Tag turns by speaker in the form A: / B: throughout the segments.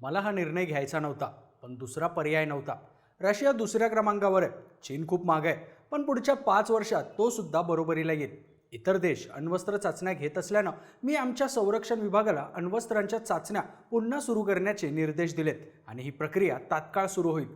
A: मला हा निर्णय घ्यायचा नव्हता पण दुसरा पर्याय नव्हता. रशिया दुसऱ्या क्रमांकावर आहे. चीन खूप माग आहे. पण पुढच्या पाच वर्षात तो सुद्धा बरोबरीला येईल. इतर देश अण्वस्त्र चाचण्या घेत असल्यानं मी आमच्या संरक्षण विभागाला अण्वस्त्रांच्या चाचण्या पुन्हा सुरू करण्याचे निर्देश दिलेत आणि ही प्रक्रिया तात्काळ सुरू होईल.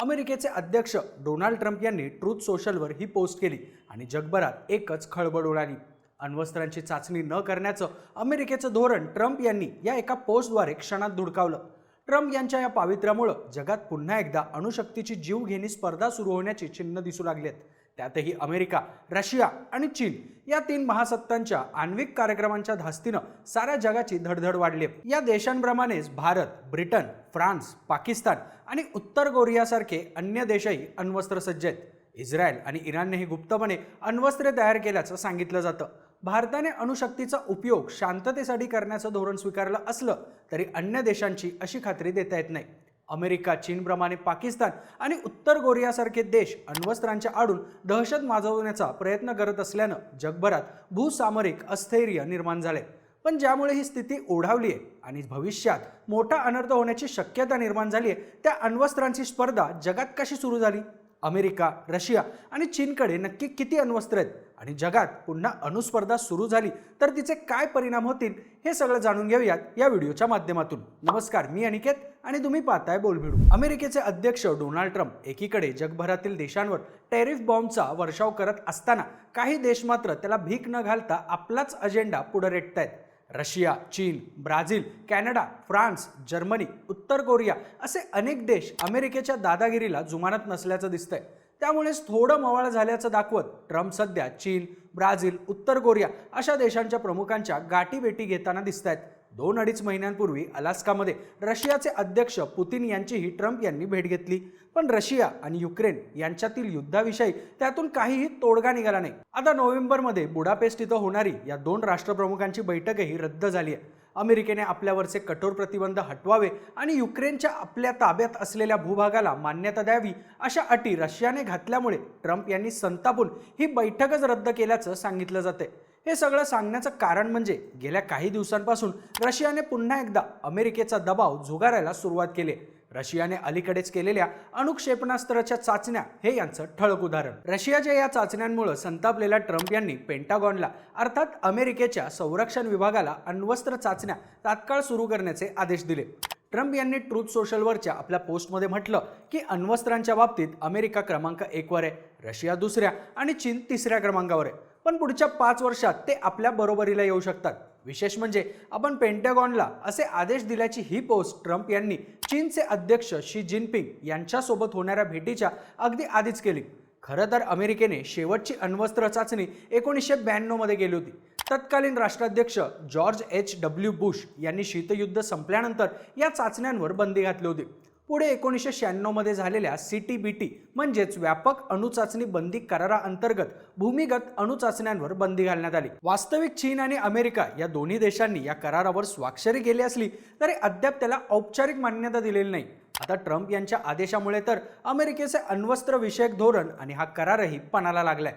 A: अमेरिकेचे अध्यक्ष डोनाल्ड ट्रम्प यांनी ट्रूथ सोशलवर ही पोस्ट केली आणि जगभरात एकच खळबळ उडाली. अण्वस्त्रांची चाचणी न करण्याचं अमेरिकेचं धोरण ट्रम्प यांनी या एका पोस्टद्वारे क्षणात धुडकावलं. ट्रम्प यांच्या या पावित्र्यामुळं जगात पुन्हा एकदा अणुशक्तीची जीवघेणी स्पर्धा सुरू होण्याची चिन्ह दिसू लागलेत. त्यातही अमेरिका रशिया आणि चीन या तीन महासत्तांच्या आण्विक कार्यक्रमांच्या धास्तीनं साऱ्या जगाची धडधड वाढली या देशांप्रमाणेच भारत ब्रिटन फ्रान्स पाकिस्तान आणि उत्तर कोरियासारखे अन्य देशही अण्वस्त्र सज्ज आहेत. इस्रायल आणि इराणनेही गुप्तपणे अण्वस्त्रे तयार केल्याचं सांगितलं जातं. भारताने अणुशक्तीचा उपयोग शांततेसाठी करण्याचं धोरण स्वीकारलं असलं तरी अन्य देशांची अशी खात्री देता येत नाही. अमेरिका चीनप्रमाणे पाकिस्तान आणि उत्तर कोरियासारखे देश अण्वस्त्रांच्या आडून दहशत माजवण्याचा प्रयत्न करत असल्यानं जगभरात भूसामरिक अस्थैर्य निर्माण झाले. पण ज्यामुळे ही स्थिती ओढावली आहे आणि भविष्यात मोठा अनर्थ होण्याची शक्यता निर्माण झाली आहे त्या अण्वस्त्रांची स्पर्धा जगात कशी सुरू झाली? अमेरिका रशिया आणि चीनकडे नक्की किती अण्वस्त्र आहेत? आणि जगात पुन्हा अणुस्पर्धा सुरू झाली तर तिचे काय परिणाम होतील? हे सगळं जाणून घेऊयात या व्हिडिओच्या माध्यमातून. नमस्कार मी अनिकेत आणि तुम्ही पाहताय बोलभिडू अमेरिकेचे अध्यक्ष डोनाल्ड ट्रम्प एकीकडे जगभरातील देशांवर टेरिफ बॉम्बचा वर्षाव करत असताना काही देश मात्र त्याला भीक न घालता आपलाच अजेंडा पुढे रेटतायत. रशिया चीन ब्राझील कॅनडा फ्रान्स जर्मनी उत्तर कोरिया असे अनेक देश अमेरिकेच्या दादागिरीला जुमानत नसल्याचं दिसतंय. त्यामुळेच थोडं मवाळ झाल्याचं दाखवत ट्रम्प सध्या चीन ब्राझील उत्तर कोरिया अशा देशांच्या प्रमुखांच्या गाठीभेटी घेताना दिसत आहेत दोन अडीच महिन्यांपूर्वी अलास्कामध्ये रशियाचे अध्यक्ष पुतीन यांचीही ट्रम्प यांनी भेट घेतली. पण रशिया आणि युक्रेन यांच्यातील युद्धाविषयी त्यातून काहीही तोडगा निघाला नाही. आता नोव्हेंबरमध्ये बुडापेस्ट इथं होणारी या दोन राष्ट्रप्रमुखांची बैठकही रद्द झाली आहे. अमेरिकेने आपल्यावरचे कठोर प्रतिबंध हटवावे आणि युक्रेनच्या आपल्या ताब्यात असलेल्या भूभागाला मान्यता द्यावी अशा अटी रशियाने घातल्यामुळे ट्रम्प यांनी संतापून ही बैठकच रद्द केल्याचं सांगितलं जाते हे सगळं सांगण्याचं कारण म्हणजे गेल्या काही दिवसांपासून रशियाने पुन्हा एकदा अमेरिकेचा दबाव झुगारायला सुरुवात केली. रशियाने अलीकडेच केलेल्या अणुक्षेपणास्त्राच्या चाचण्या हे यांचं ठळक उदाहरण. रशियाच्या या चाचण्यांमुळे संतापलेल्या ट्रम्प यांनी पेंटागॉनला अर्थात अमेरिकेच्या संरक्षण विभागाला अण्वस्त्र चाचण्या तात्काळ सुरू करण्याचे आदेश दिले. ट्रम्प यांनी ट्रूथ सोशलवरच्या आपल्या पोस्टमध्ये म्हटलं की अण्वस्त्रांच्या बाबतीत अमेरिका क्रमांक एकवर आहे रशिया दुसऱ्या आणि चीन तिसऱ्या क्रमांकावर आहे. पण पुढच्या पाच वर्षात ते आपल्या बरोबरीला येऊ शकतात. विशेष म्हणजे आपण पेंटॅगॉनला असे आदेश दिल्याची ही पोस्ट ट्रम्प यांनी चीनचे अध्यक्ष शी जिनपिंग यांच्यासोबत होणाऱ्या भेटीच्या अगदी आधीच केली. खरं तर अमेरिकेने शेवटची अण्वस्त्र चाचणी एकोणीसशे ब्याण्णवमध्ये केली होती. तत्कालीन राष्ट्राध्यक्ष जॉर्ज एच डब्ल्यू बुश यांनी शीतयुद्ध संपल्यानंतर या चाचण्यांवर बंदी घातली होती. पुढे एकोणीसशे शहाण्णवमध्ये झालेल्या सी टी बी टी म्हणजेच व्यापक अणुचाचणी बंदी कराराअंतर्गत भूमिगत अणुचाचण्यांवर बंदी घालण्यात आली. वास्तविक चीन आणि अमेरिका या दोन्ही देशांनी या करारावर स्वाक्षरी केली असली तरी अद्याप त्याला औपचारिक मान्यता दिलेली नाही. आता ट्रम्प यांच्या आदेशामुळे तर अमेरिकेचे अण्वस्त्र विषयक धोरण आणि हा करारही पणाला लागलाय.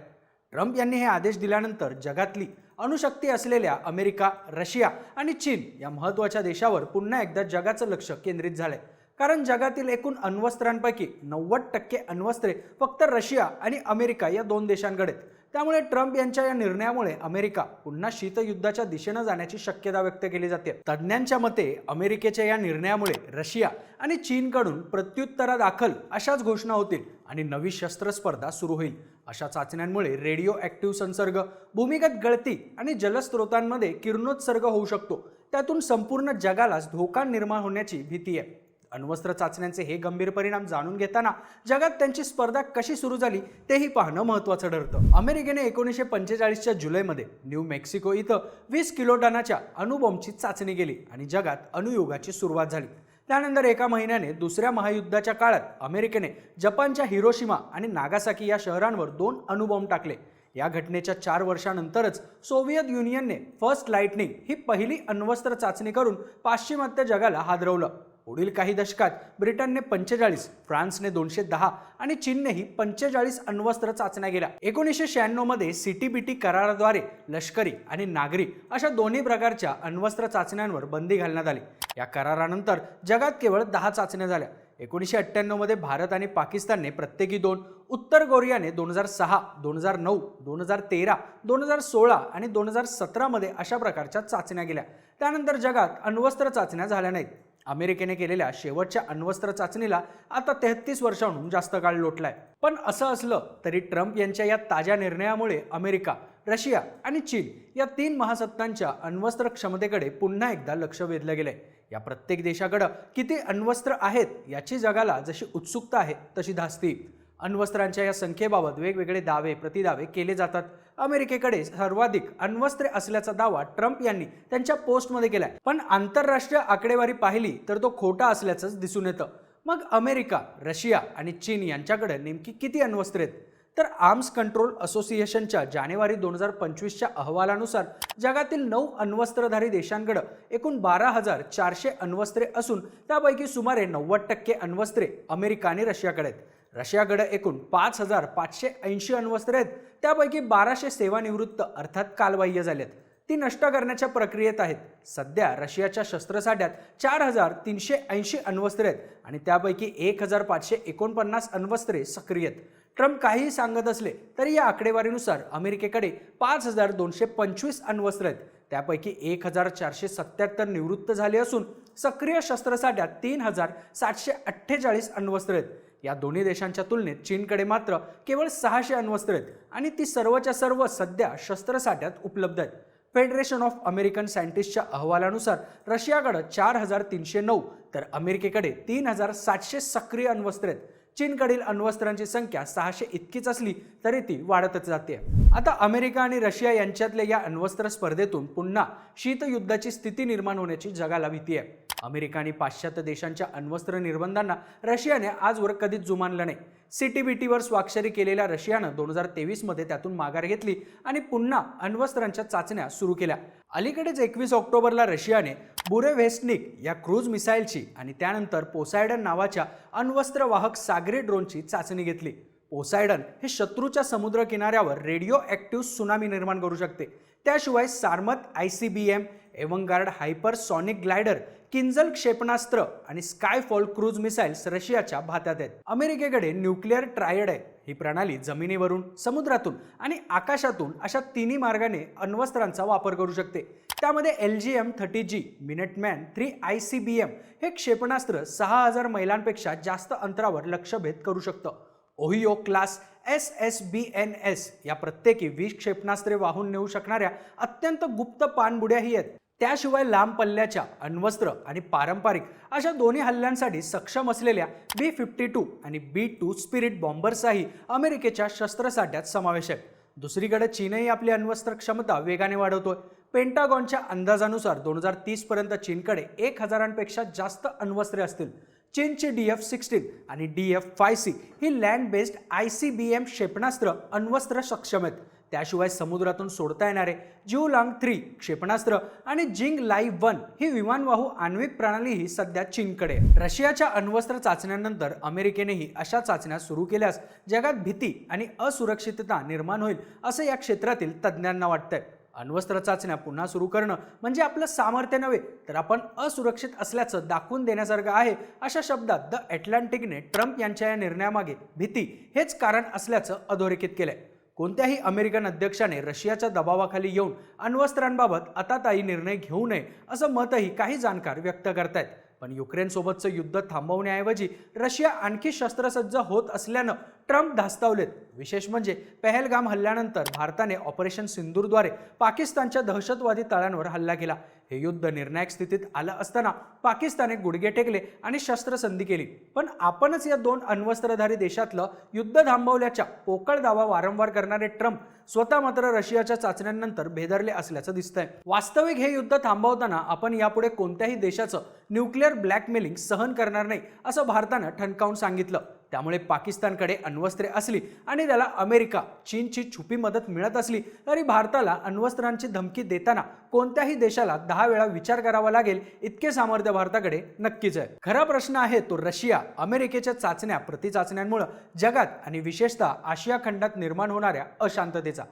A: ट्रम्प यांनी हे आदेश दिल्यानंतर जगातली अणुशक्ती असलेल्या अमेरिका रशिया आणि चीन या महत्त्वाच्या देशावर पुन्हा एकदा जगाचं लक्ष केंद्रित झालंय. कारण जगातील एकूण अण्वस्त्रांपैकी नव्वद टक्के अण्वस्त्रे फक्त रशिया आणि अमेरिका या दोन देशांकडे आहेत. त्यामुळे ट्रम्प यांच्या या निर्णयामुळे अमेरिका पुन्हा शीतयुद्धाच्या दिशेनं जाण्याची शक्यता व्यक्त केली जाते. तज्ज्ञांच्या मते अमेरिकेच्या या निर्णयामुळे रशिया आणि चीनकडून प्रत्युत्तरादाखल अशाच घोषणा होतील आणि नवी शस्त्र स्पर्धा सुरू होईल. अशा चाचण्यांमुळे रेडिओ ॲक्टिव्ह संसर्ग भूमिगत गळती आणि जलस्रोतांमध्ये किरणोत्सर्ग होऊ शकतो. त्यातून संपूर्ण जगालाच धोका निर्माण होण्याची भीती आहे. अण्वस्त्र चाचण्यांचे हे गंभीर परिणाम जाणून घेताना जगात त्यांची स्पर्धा कशी सुरू झाली तेही पाहणं महत्त्वाचं ठरतं. अमेरिकेने एकोणीसशे पंचेचाळीसच्या जुलैमध्ये न्यू मेक्सिको इथं वीस किलो टनाच्या अणुबॉम्बची चाचणी केली आणि जगात अणुयुगाची सुरुवात झाली. त्यानंतर एका महिन्याने दुसऱ्या महायुद्धाच्या काळात अमेरिकेने जपानच्या हिरोशिमा आणि नागासाकी या शहरांवर दोन अणुबॉम्ब टाकले. या घटनेच्या चार वर्षानंतरच सोव्हिएत युनियनने फर्स्ट लाइटनिंग ही पहिली अण्वस्त्र चाचणी करून पाश्चिमात्य जगाला हादरवलं. पुढील काही दशकात ब्रिटनने पंचेचाळीस फ्रान्सने दोनशे दहा आणि चीननेही पंचेचाळीस अण्वस्त्र चाचण्या केल्या. एकोणीसशे शहाण्णवमध्ये मध्ये सीटीबीटी कराराद्वारे लष्करी आणि नागरी अशा दोन्ही प्रकारच्या अण्वस्त्र चाचण्यांवर बंदी घालण्यात आली. या करारानंतर जगात केवळ दहा चाचण्या झाल्या. एकोणीसशे अठ्ठ्याण्णवमध्ये भारत आणि पाकिस्तानने प्रत्येकी दोन उत्तर कोरियाने दोन हजार सहा दोन हजार नऊ दोन हजार तेरा दोन हजार सोळा आणि दोन हजार सतरामध्ये अशा प्रकारच्या चाचण्या केल्या. त्यानंतर जगात अण्वस्त्र चाचण्या झाल्या नाहीत. अमेरिकेने केलेल्या शेवटच्या अण्वस्त्र चाचणीला आता तेहतीस वर्षांहून जास्त काळ लोटलाय. पण असं असलं तरी ट्रम्प यांच्या या ताज्या निर्णयामुळे अमेरिका रशिया आणि चीन या तीन महासत्तांच्या अण्वस्त्र क्षमतेकडे पुन्हा एकदा लक्ष वेधलं गेलंय. या प्रत्येक देशाकडं किती अण्वस्त्र आहेत याची जगाला जशी उत्सुकता आहे तशी धास्ती. अण्वस्त्रांच्या या संख्येबाबत वेगवेगळे दावे प्रतिदावे केले जातात. अमेरिकेकडे सर्वाधिक अण्वस्त्रे असल्याचा दावा ट्रम्प यांनी त्यांच्या पोस्टमध्ये केलाय. पण आंतरराष्ट्रीय आकडेवारी पाहिली तर तो खोटा असल्याचंच दिसून येतं. मग अमेरिका रशिया आणि चीन यांच्याकडे नेमकी किती अण्वस्त्रे आहेत? तर आर्म्स कंट्रोल असोसिएशनच्या जानेवारी दोन हजार पंचवीसच्या अहवालानुसार जगातील नऊ अण्वस्त्रधारी देशांकडे एकूण बारा हजार चारशे अण्वस्त्रे असून त्यापैकी सुमारे नव्वद टक्के अण्वस्त्रे अमेरिका आणि रशियाकडे आहेत. रशियाकडे एकूण पाच हजार पाचशे ऐंशी अण्वस्त्रे आहेत. त्यापैकी बाराशे सेवानिवृत्त अर्थात कालबाह्य झालेत. ती नष्ट करण्याच्या प्रक्रियेत आहेत. सध्या रशियाच्या शस्त्रसाठ्यात चार हजार तीनशे ऐंशी अण्वस्त्रे आहेत आणि त्यापैकी एक हजार पाचशे एकोणपन्नास अण्वस्त्रे सक्रिय आहेत. ट्रम्प काहीही सांगत असले तरी या आकडेवारीनुसार अमेरिकेकडे पाच हजार दोनशे पंचवीस अण्वस्त्र आहेत. त्यापैकी एक हजार चारशे सत्याहत्तर निवृत्त झाले असून सक्रिय शस्त्रसाठ्यात तीन हजार सातशे अठ्ठेचाळीस अण्वस्त्र आहेत. या दोन्ही देशांच्या तुलनेत चीनकडे मात्र केवळ सहाशे अण्वस्त्र आहेत आणि ती सर्वच्या सर्व सध्या शस्त्रसाठ्यात उपलब्ध आहेत. फेडरेशन ऑफ अमेरिकन सायंटिस्टच्या अहवालानुसार रशियाकडं चार हजार तीनशे नऊ तर अमेरिकेकडे तीन हजार सातशे सक्रिय अण्वस्त्र आहेत. चीनकडील अण्वस्त्रांची संख्या सहाशे इतकीच असली तरी ती वाढतच जाते. आता अमेरिका आणि रशिया यांच्यातल्या या अण्वस्त्र स्पर्धेतून पुन्हा शीतयुद्धाची स्थिती निर्माण होण्याची जगाला भीती आहे. अमेरिका आणि पाश्चात्य देशांच्या अण्वस्त्र निर्बंधांना रशियाने आजवर कधीच जुमानलं नाही. सीटीबीटीवर स्वाक्षरी केलेल्या रशियानं दोन हजार तेवीसमध्ये त्यातून माघार घेतली आणि पुन्हा अण्वस्त्रांच्या चाचण्या सुरू केल्या. अलीकडेच एकवीस ऑक्टोबरला रशियाने बुरेव्हेस्निक या क्रूज मिसाईलची आणि त्यानंतर पोसायडन नावाच्या अण्वस्त्रवाहक सागरी ड्रोनची चाचणी घेतली. पोसायडन हे शत्रूच्या समुद्र किनाऱ्यावर रेडिओ ॲक्टिव्ह सुनामी निर्माण करू शकते. त्याशिवाय Sarmat I C B M Avangard hypersonic glider Kinzhal क्षेपणास्त्र आणि स्कायफॉल क्रूज मिसाईल्स रशियाच्या भात्यात आहेत. अमेरिकेकडे न्यूक्लिअर ट्रायड आहे. ही प्रणाली जमिनीवरून समुद्रातून आणि आकाशातून अशा तिन्ही मार्गाने अण्वस्त्रांचा वापर करू शकते. त्यामध्ये L G M thirty G Minuteman three I C B M हे क्षेपणास्त्र सहा हजार मैलांपेक्षा जास्त अंतरावर लक्षभेद करू शकतं. Ohio class S S B N S या प्रत्येकी वीस क्षेपणास्त्रे वाहून नेऊ शकणाऱ्या अत्यंत गुप्त पाणबुड्याही आहेत. त्याशिवाय लांब पल्ल्याच्या अण्वस्त्र आणि पारंपरिक अशा दोन्ही हल्ल्यांसाठी सक्षम असलेल्या बी फिफ्टी टू आणि बी टू स्पिरिट बॉम्बर्सचाही अमेरिकेच्या शस्त्रसाठ्यात समावेश आहे. दुसरीकडे चीनही आपली अण्वस्त्र क्षमता वेगाने वाढवतोय. पेंटागॉनच्या अंदाजानुसार दोन हजार तीसपर्यंत चीनकडे एक हजारांपेक्षा जास्त अण्वस्त्रे असतील. चीनची डी एफ सिक्स्टीन आणि D F five C he land based I C B M क्षेपणास्त्र अण्वस्त्र सक्षम आहेत. त्याशिवाय समुद्रातून सोडता येणारे जिवलांग थ्री क्षेपणास्त्र आणि जिंग लाईव्ह वन ही विमानवाहू आण्विक प्रणालीही सध्या चीनकडे रशियाच्या अण्वस्त्र चाचण्यांनंतर अमेरिकेनेही अशा चाचण्या सुरू केल्यास जगात भीती आणि असुरक्षितता निर्माण होईल असं या क्षेत्रातील तज्ज्ञांना वाटतंय. अण्वस्त्र चाचण्या पुन्हा सुरू करणं म्हणजे आपलं सामर्थ्य नव्हे तर आपण असुरक्षित असल्याचं दाखवून देण्यासारखं आहे अशा शब्दात द अटलांटिकने ट्रम्प यांच्या या निर्णयामागे भीती हेच कारण असल्याचं अधोरेखित केलंय. कोणत्याही अमेरिकन अध्यक्षाने रशियाच्या दबावाखाली येऊन अण्वस्त्रांबाबत आताताई निर्णय घेऊ नये असं मतही काही जाणकार व्यक्त करतायत. पण युक्रेनसोबतचं युद्ध थांबवण्याऐवजी रशिया आणखी शस्त्रसज्ज होत असल्यानं ट्रम्प धास्तावलेत. विशेष म्हणजे पहलगाम हल्ल्यानंतर भारताने ऑपरेशन सिंदूरद्वारे पाकिस्तानच्या दहशतवादी तळांवर हल्ला केला. हे युद्ध निर्णायक स्थितीत आलं असताना पाकिस्ताने गुडघे टेकले आणि शस्त्रसंधी केली. पण आपणच या दोन अण्वस्त्रधारी देशातलं युद्ध थांबवल्याच्या पोकळ दावा वारंवार करणारे ट्रम्प स्वतः मात्र रशियाच्या चाचण्यांनंतर भेदरले असल्याचं दिसतंय. वास्तविक हे युद्ध थांबवताना आपण यापुढे कोणत्याही देशाचं न्यूक्लिअर ब्लॅकमेलिंग सहन करणार नाही असं भारतानं ठणकावून सांगितलं. त्यामुळे पाकिस्तानकडे अण्वस्त्रे असली आणि त्याला अमेरिका चीनची छुपी मदत मिळत असली तरी भारताला अण्वस्त्रांची धमकी देताना कोणत्याही देशाला दहा वेळा विचार करावा लागेल इतके सामर्थ्य भारताकडे नक्कीच आहे. खरा प्रश्न आहे तो रशिया अमेरिकेच्या चाचण्या प्रतिचाचण्यांमुळे जगात आणि विशेषतः आशिया खंडात निर्माण होणाऱ्या अशांततेचा.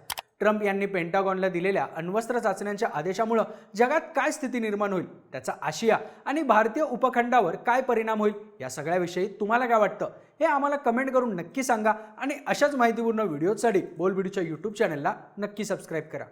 A: ट्रम्प यांनी पेंटागॉनला दिलेल्या अण्वस्त्र चाचण्यांच्या आदेशामुळं जगात काय स्थिती निर्माण होईल त्याचा आशिया आणि भारतीय उपखंडावर काय परिणाम होईल या सगळ्याविषयी तुम्हाला काय वाटतं हे आम्हाला कमेंट करून नक्की सांगा आणि अशाच माहितीपूर्ण व्हिडिओसाठी बोलबिडीच्या यूट्यूब चॅनलला नक्की सबस्क्राईब करा.